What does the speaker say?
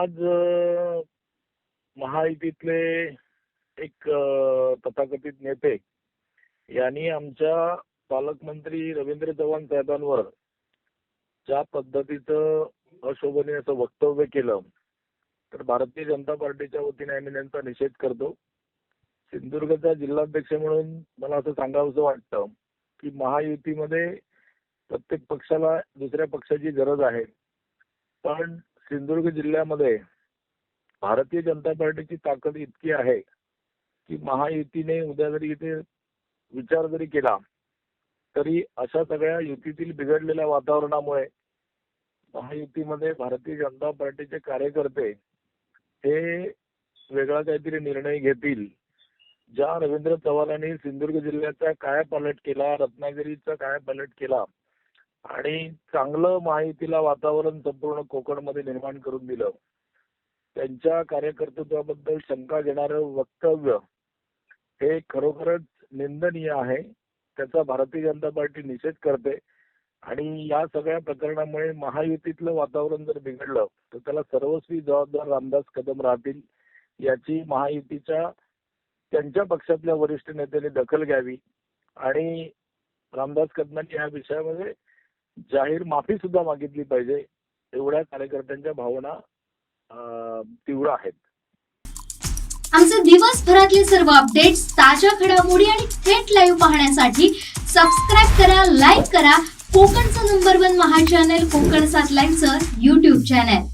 आज महायुतीतले एक तथाकथित नेते यांनी आमच्या पालकमंत्री रवींद्र चव्हाण साहेबांवर ज्या पद्धतीचं अशोभनीय असं वक्तव्य केलं तर भारतीय जनता पार्टीच्या वतीने आम्ही त्यांचा निषेध करतो. सिंधुदुर्गचा जिल्हाध्यक्ष म्हणून मला असं सांगावंसं वाटतं की महायुतीमध्ये प्रत्येक पक्षाला दुसऱ्या पक्षाची गरज आहे. पण सिंधुदुर्ग जिल्ह्यामध्ये भारतीय जनता पार्टीची ताकद इतकी आहे की महायुतीने उद्या जरी इथे विचार जरी केला तरी अशा सगळ्या युतीतील बिघडलेल्या वातावरणामुळे महायुतीमध्ये भारतीय जनता पार्टीचे कार्यकर्ते हे वेगळा काहीतरी निर्णय घेतील. ज्या रवींद्र चव्हाणांनी सिंधुदुर्ग जिल्ह्याचा काय कायापालट केला रत्नागिरीचा काय कायापालट केला आणि चांगलं माहितीला वातावरण संपूर्ण कोकणमध्ये निर्माण करून दिलं. त्यांच्या कार्यकर्तृत्वाबद्दल शंका घेणारं वक्तव्य हे खरोखरच निंदनीय आहे. त्याचा भारतीय जनता पार्टी निषेध करते. आणि या सगळ्या प्रकरणामुळे महायुतीतलं वातावरण जर बिघडलं तर त्याला सर्वस्वी जबाबदार रामदास कदम राहतील याची महायुतीच्या त्यांच्या पक्षातल्या वरिष्ठ नेत्यांनी दखल घ्यावी. आणि रामदास कदमांनी या विषयामध्ये जाहीर माफी सुद्धा मागितली पाहिजे एवढ्या कार्यकर्त्यांच्या भावना तीव्र आहेत. आमचे दिवसभरातले सर्व अपडेट्स ताज्या घडामोडी आणि थेट लाईव्ह पाहण्यासाठी सबस्क्राईब करा लाईक करा. कोकणचं नंबर वन महा चॅनल कोकण सात लाईव्हचं युट्यूब चॅनल